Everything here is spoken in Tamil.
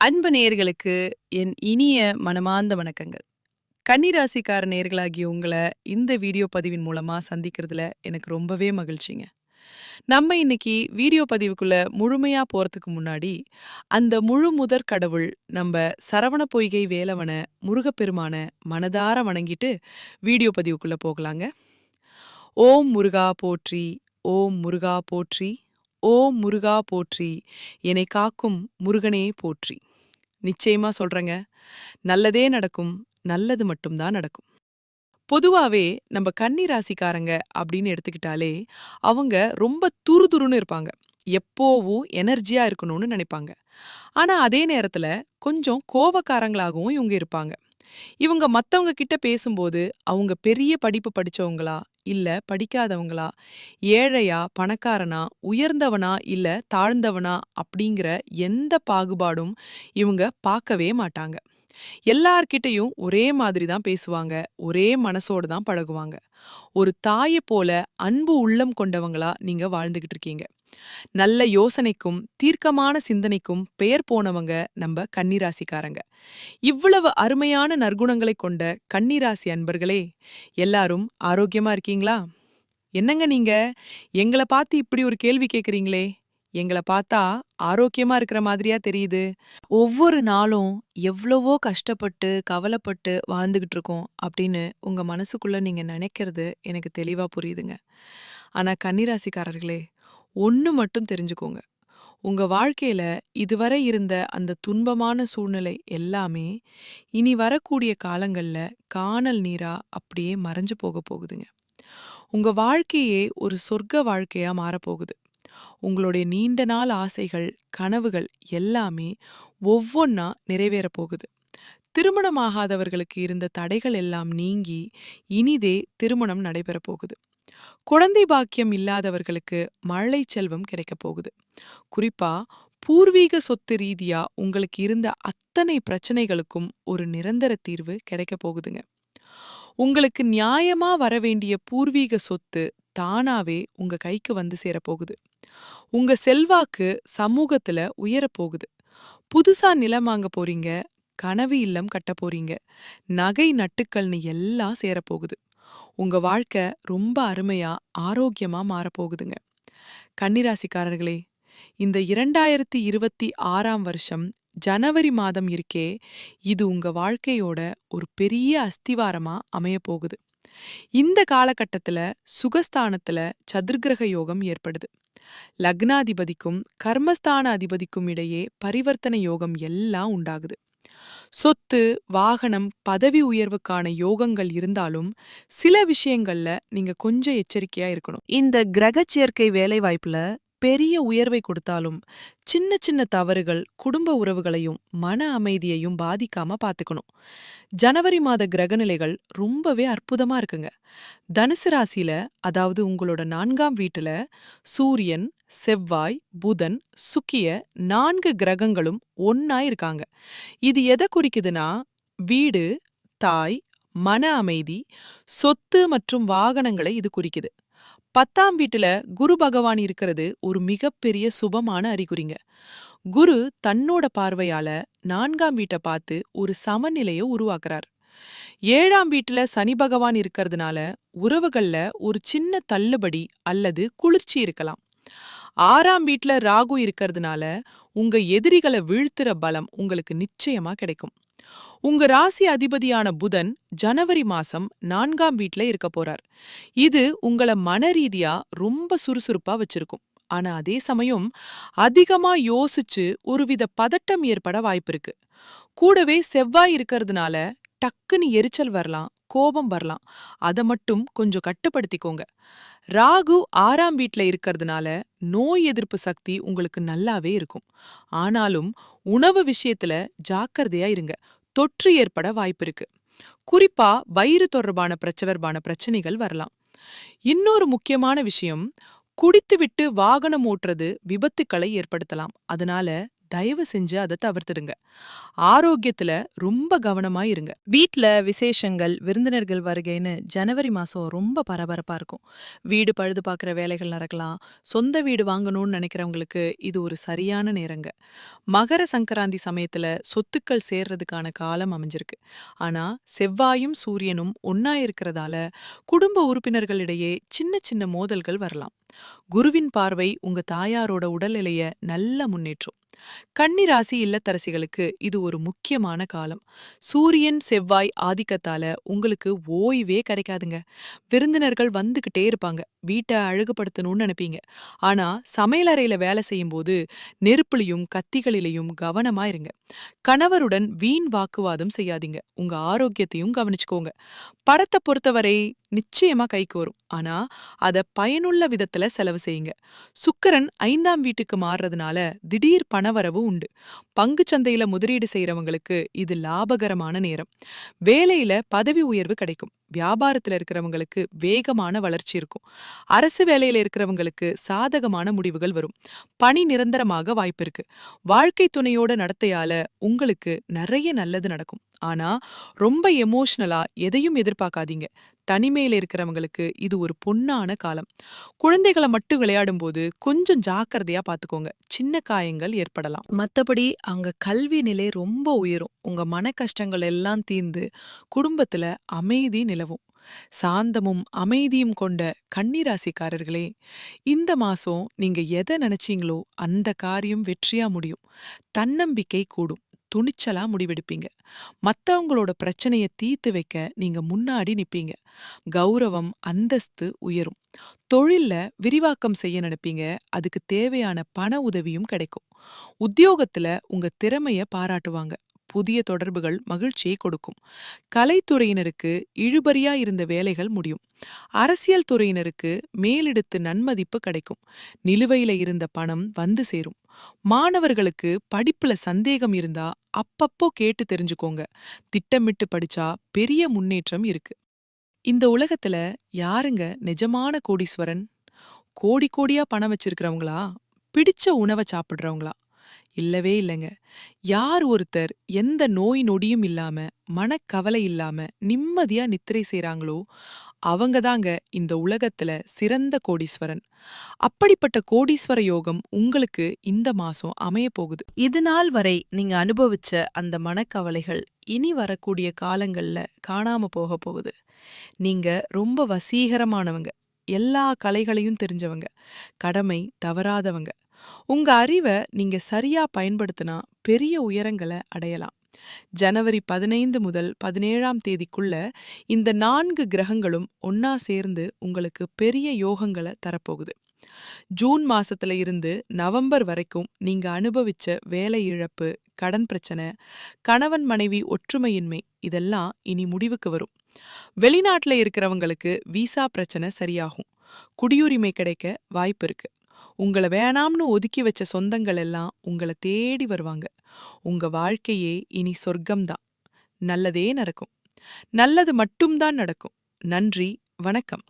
அன்பு நேயர்களுக்கு என் இனிய மனமார்ந்த வணக்கங்கள். கன்னிராசிக்கார நேயர்களாகிய உங்களை இந்த வீடியோ பதிவின் மூலமா சந்திக்கிறதுல எனக்கு ரொம்பவே மகிழ்ச்சிங்க. நம்ம இன்னைக்கு வீடியோ பதிவுக்குள்ள முழுமையா போறதுக்கு முன்னாடி அந்த முழு முதற் கடவுள் நம்ம சரவண பொய்கை வேலவன முருகப்பெருமான மனதார வணங்கிட்டு வீடியோ பதிவுக்குள்ள போகலாங்க. ஓம் முருகா போற்றி ஓம் முருகா போற்றி ஓம் முருகா போற்றி என்னை காக்கும் முருகனே போற்றி. நிச்சயமா சொல்றேங்க. நல்லதே நடக்கும் நல்லது மட்டும்தான் நடக்கும். பொதுவாவே நம்ம கன்னி ராசிக்காரங்க அப்படின்னு எடுத்துக்கிட்டாலே அவங்க ரொம்ப துருதுருன்னு இருப்பாங்க. எப்போவும் எனர்ஜியா இருக்கணும்னு நினைப்பாங்க. ஆனா அதே நேரத்துல கொஞ்சம் கோவக்காரங்களாகவும் இவங்க இருப்பாங்க. இவங்க மத்தவங்க கிட்ட பேசும்போது அவங்க பெரிய படிப்பு படிச்சவங்களா இல்ல படிக்காதவங்களா? ஏழையா பணக்காரனா உயர்ந்தவனா இல்ல தாழ்ந்தவனா அப்படிங்கிற எந்த பாகுபாடும் இவங்க பார்க்கவே மாட்டாங்க. எல்லார்கிட்டையும் ஒரே மாதிரி தான் பேசுவாங்க ஒரே மனசோட தான் பழகுவாங்க. ஒரு தாயை போல அன்பு உள்ளம் கொண்டவங்களா நீங்க வாழ்ந்துகிட்டு இருக்கீங்க. நல்ல யோசனைக்கும் தீர்க்கமான சிந்தனைக்கும் பெயர் போனவங்க நம்ம கன்னிராசிக்காரங்க. இவ்வளவு அருமையான நற்குணங்களை கொண்ட கன்னிராசி அன்பர்களே எல்லாரும் ஆரோக்கியமா இருக்கீங்களா? என்னங்க நீங்க? எங்கள பார்த்து இப்படி ஒரு கேள்வி கேக்குறீங்களே. எங்கள பார்த்தா ஆரோக்கியமா இருக்கிற மாதிரியா தெரியுது. ஒவ்வொரு நாளும் எவ்வளவோ கஷ்டப்பட்டு கவலைப்பட்டு வாழ்ந்துகிட்டு இருக்கோம் அப்படின்னு உங்க மனசுக்குள்ள நீங்க நினைக்கிறது எனக்கு தெளிவா புரியுதுங்க. ஆனா கன்னிராசிக்காரர்களே ஒன்னு மட்டும் தெரிஞ்சுக்கோங்க. உங்க வாழ்க்கையில இதுவரை இருந்த அந்த துன்பமான சூழ்நிலை எல்லாமே இனி வரக்கூடிய காலங்கள்ல காணல் நீரா அப்படியே மறைஞ்சு போக போகுதுங்க. உங்க வாழ்க்கையே ஒரு சொர்க்க வாழ்க்கையா மாறப்போகுது. உங்களுடைய நீண்ட நாள் ஆசைகள் கனவுகள் எல்லாமே ஒவ்வொன்னா நிறைவேறப் போகுது. திருமணமாகாதவர்களுக்கு இருந்த தடைகள் எல்லாம் நீங்கி இனிதே திருமணம் நடைபெறப் போகுது. குழந்தை பாக்கியம் இல்லாதவர்களுக்கு மழை செல்வம் கிடைக்கப் போகுது. குறிப்பா பூர்வீக சொத்து ரீதியா உங்களுக்கு இருந்த அத்தனை பிரச்சனைகளுக்கும் ஒரு நிரந்தர தீர்வு கிடைக்கப் போகுதுங்க. உங்களுக்கு நியாயமா வர வேண்டிய பூர்வீக சொத்து தானாவே உங்க கைக்கு வந்து சேரப்போகுது உங்க செல்வாக்கு சமூகத்துல உயரப் போகுது. புதுசா நிலம் வாங்க போறீங்க கனவு இல்லம் கட்ட போறீங்க நகை நட்டுக்கள்னு எல்லாம் சேரப்போகுது உங்க வாழ்க்கை ரொம்ப அருமையா ஆரோக்கியமா மாறப்போகுதுங்க. கன்னிராசிக்காரர்களே இந்த இரண்டாயிரத்தி இருபத்தி ஆறாம் வருஷம் ஜனவரி மாதம் இருக்கே இது உங்க வாழ்க்கையோட ஒரு பெரிய அஸ்திவாரமா அமைய போகுது இந்த காலகட்டத்துல சுகஸ்தானத்துல சதுர்கிரக யோகம் ஏற்படுது. லக்னாதிபதிக்கும் கர்மஸ்தான அதிபதிக்கும் இடையே பரிவர்த்தனை யோகம் எல்லாம் உண்டாகுது. சொத்து வாகனம் பதவி உயர்வுக்கான யோகங்கள் இருந்தாலும் சில விஷயங்கள்ல நீங்க கொஞ்சம் எச்சரிக்கையா இருக்கணும். இந்த கிரக சேர்க்கை வேலை வாய்ப்புல பெரிய உயர்வை கொடுத்தாலும் சின்ன சின்ன தவறுகள் குடும்ப உறவுகளையும் மன அமைதியையும் பாதிக்காம பாத்துக்கணும். ஜனவரி மாத கிரகநிலைகள் ரொம்பவே அற்புதமா இருக்குங்க. தனுசு ராசியில அதாவது உங்களோட நான்காம் வீட்டுல சூரியன் செவ்வாய் புதன் சுக்கிய நான்கு கிரகங்களும் ஒன்னா இருக்காங்க. இது எதை குறிக்குதுன்னா வீடு தாய் மன அமைதி சொத்து மற்றும் வாகனங்களை இது குறிக்குது. பத்தாம் வீட்டுல குரு பகவான் இருக்கிறது ஒரு மிகப்பெரிய சுபமான அறிகுறிங்க. குரு தன்னோட பார்வையால நான்காம் வீட்டை பார்த்து ஒரு சமநிலையை உருவாக்குறார். ஏழாம் வீட்டுல சனி பகவான் இருக்கிறதுனால உறவுகள்ல ஒரு சின்ன தள்ளுபடி அல்லது குளிர்ச்சி இருக்கலாம். ஆறாம் வீட்டுல ராகு இருக்கிறதுனால உங்க எதிரிகளை வீழ்த்துற பலம் உங்களுக்கு நிச்சயமா கிடைக்கும். உங்க ராசி அதிபதியான புதன் ஜனவரி மாசம் நான்காம் வீட்ல இருக்க போறார். இது உங்கள மனரீதியா ரொம்ப சுறுசுறுப்பா வச்சிருக்கும். ஆனா அதே சமயம் அதிகமா யோசிச்சு ஒருவித பதட்டம் ஏற்பட வாய்ப்பிருக்கு கூடவே செவ்வாய் இருக்கிறதுனால டக்குன்னு எரிச்சல் வரலாம் கோபம் வரலாம். அத மட்டும் கொஞ்சம் கட்டுப்படுத்திக்கோங்க. ராகு ஆறாம் வீட்டில் இருக்கிறதுனால நோய் எதிர்ப்பு சக்தி உங்களுக்கு நல்லாவே இருக்கும். ஆனாலும் உணவு விஷயத்துல ஜாக்கிரதையா இருங்க. தொற்று ஏற்பட வாய்ப்பிருக்கு குறிப்பா வயிறு தொடர்பான பிரச்சவர்பான பிரச்சனைகள் வரலாம். இன்னொரு முக்கியமான விஷயம் குடித்துவிட்டு வாகனம் ஓட்டுறது விபத்துக்களை ஏற்படுத்தலாம். அதனால தயவு செஞ்சு அதை தவிர்த்துடுங்க. ஆரோக்கியத்துல ரொம்ப கவனமா இருங்க. வீட்ல விசேஷங்கள் விருந்தினர்கள் வருகைன்னு ஜனவரி மாசம் ரொம்ப பரபரப்பா இருக்கும். வீடு பழுது பார்க்குற வேலைகள் நடக்கலாம். சொந்த வீடு வாங்கணும்னு நினைக்கிறவங்களுக்கு இது ஒரு சரியான நேரங்க. மகர சங்கராந்தி சமயத்துல சொத்துக்கள் சேர்றதுக்கான காலம் அமைஞ்சிருக்கு. ஆனா செவ்வாயும் சூரியனும் ஒன்னா இருக்கிறதால குடும்ப உறுப்பினர்களிடையே சின்ன சின்ன மோதல்கள் வரலாம். குருவின் பார்வை உங்க தாயாரோட உடல்நிலைய நல்ல முன்னேற்றும். கன்னிராசி இல்லத்தரசிகளுக்கு இது ஒரு முக்கியமான காலம். சூரியன் செவ்வாய் ஆதிக்கத்தால உங்களுக்கு ஓய்வே கிடைக்காதுங்க. விருந்தினர்கள் வந்துகிட்டே இருப்பாங்க. வீட்டை அழகுபடுத்தணும்னு நினைப்பீங்க. ஆனா சமையலறையில வேலை செய்யும்போது நெருப்புலையும் கத்திகளிலையும் கவனமா இருங்க. கணவருடன் வீண் வாக்குவாதம் செய்யாதீங்க. உங்க ஆரோக்கியத்தையும் கவனிச்சுக்கோங்க. படத்தை பொறுத்தவரை நிச்சயமா கைக்கு வரும் ஆனா அத பயனுள்ள விதத்துல செலவு செய்யுங்க. சுக்கரன் ஐந்தாம் வீட்டுக்கு மாறுறதுனால திடீர் பணவரவு உண்டு. பங்கு சந்தையில முதலீடு செய்யறவங்களுக்கு இது லாபகரமான நேரம். வேலையில பதவி உயர்வு கிடைக்கும். வியாபாரத்துல இருக்கிறவங்களுக்கு வேகமான வளர்ச்சி இருக்கும். அரசு வேலையில இருக்கிறவங்களுக்கு சாதகமான முடிவுகள் வரும். பணி நிரந்தரமாக வாய்ப்பு இருக்கு. வாழ்க்கை துணையோட நடத்தையால உங்களுக்கு நிறைய நல்லது நடக்கும். ஆனா ரொம்ப எமோஷனலா எதையும் எதிர்பார்க்காதீங்க. தனிமையில இருக்கிறவங்களுக்கு இது ஒரு பொன்னான காலம். குழந்தைகளை மட்டும் விளையாடும் போது கொஞ்சம் ஜாக்கிரதையா பாத்துக்கோங்க. சின்ன காயங்கள் ஏற்படலாம். மத்தபடி அங்க கல்வி நிலை ரொம்ப உயரும். உங்க மன கஷ்டங்கள் எல்லாம் தீர்ந்து குடும்பத்துல அமைதி நிலை நிலவும். சாந்தமும் அமைதியும் கொண்ட கன்னிராசிக்காரர்களே இந்த மாசம் நீங்க எதை நினைச்சீங்களோ அந்த காரியம் வெற்றியா முடியும். தன்னம்பிக்கை கூடும். துணிச்சலா முடிவெடுப்பீங்க. மத்தவங்களோட பிரச்சனைய தீர்த்து வைக்க நீங்க முன்னாடி நிப்பீங்க. கௌரவம் அந்தஸ்து உயரும். தொழில்ல விரிவாக்கம் செய்ய நினைப்பீங்க. அதுக்கு தேவையான பண உதவியும் கிடைக்கும். உத்தியோகத்துல உங்க திறமைய பாராட்டுவாங்க. புதிய தொடர்புகள் மகிழ்ச்சியை கொடுக்கும். கலைத்துறையினருக்கு இழுபறியா இருந்த வேலைகள் முடியும். அரசியல் துறையினருக்கு மேலெடுத்து நன்மதிப்பு கிடைக்கும். நிலுவையில இருந்த பணம் வந்து சேரும். மாணவர்களுக்கு படிப்புல சந்தேகம் இருந்தா அப்பப்போ கேட்டு தெரிஞ்சுக்கோங்க. திட்டமிட்டு படிச்சா பெரிய முன்னேற்றம் இருக்கு. இந்த உலகத்துல யாருங்க நிஜமான கோடீஸ்வரன்? கோடி கோடியா பணம் வச்சிருக்கிறவங்களா? பிடிச்ச உணவை சாப்பிடுறவங்களா? இல்லவே இல்லைங்க. யார் ஒருத்தர் எந்த நோய் நொடியும் இல்லாம மனக்கவலை இல்லாம நிம்மதியா நித்திரை செய்றாங்களோ அவங்க தாங்க இந்த உலகத்துல சிறந்த கோடீஸ்வரன். அப்படிப்பட்ட கோடீஸ்வர யோகம் உங்களுக்கு இந்த மாசம் அமைய போகுது. இது நாள் வரை நீங்க அனுபவிச்ச அந்த மனக்கவலைகள் இனி வரக்கூடிய காலங்கள்ல காணாம போக போகுது. நீங்க ரொம்ப வசீகரமானவங்க. எல்லா கலைகளையும் தெரிஞ்சவங்க. கடமை தவறாதவங்க. உங்க அறிவை நீங்க சரியா பயன்படுத்தினா பெரிய உயரங்களை அடையலாம். ஜனவரி பதினைந்து முதல் பதினேழாம் தேதிக்குள்ள இந்த நான்கு கிரகங்களும் ஒன்னா சேர்ந்து உங்களுக்கு பெரிய யோகங்களை தரப்போகுது. ஜூன் மாசத்துல இருந்து நவம்பர் வரைக்கும் நீங்க அனுபவிச்ச வேலை இழப்பு கடன் பிரச்சனை கணவன் மனைவி ஒற்றுமையின்மை இதெல்லாம் இனி முடிவுக்கு வரும். வெளிநாட்டுல இருக்கிறவங்களுக்கு விசா பிரச்சனை சரியாகும். குடியுரிமை கிடைக்க வாய்ப்பு இருக்கு. உங்களை வேணாம்னு ஒதுக்கி வச்ச சொந்தங்கள் எல்லாம் உங்களை தேடி வருவாங்க. உங்க வாழ்க்கையே இனி சொர்க்கம்தான். நல்லதே நடக்கும். நல்லது மட்டும்தான் நடக்கும். நன்றி. வணக்கம்.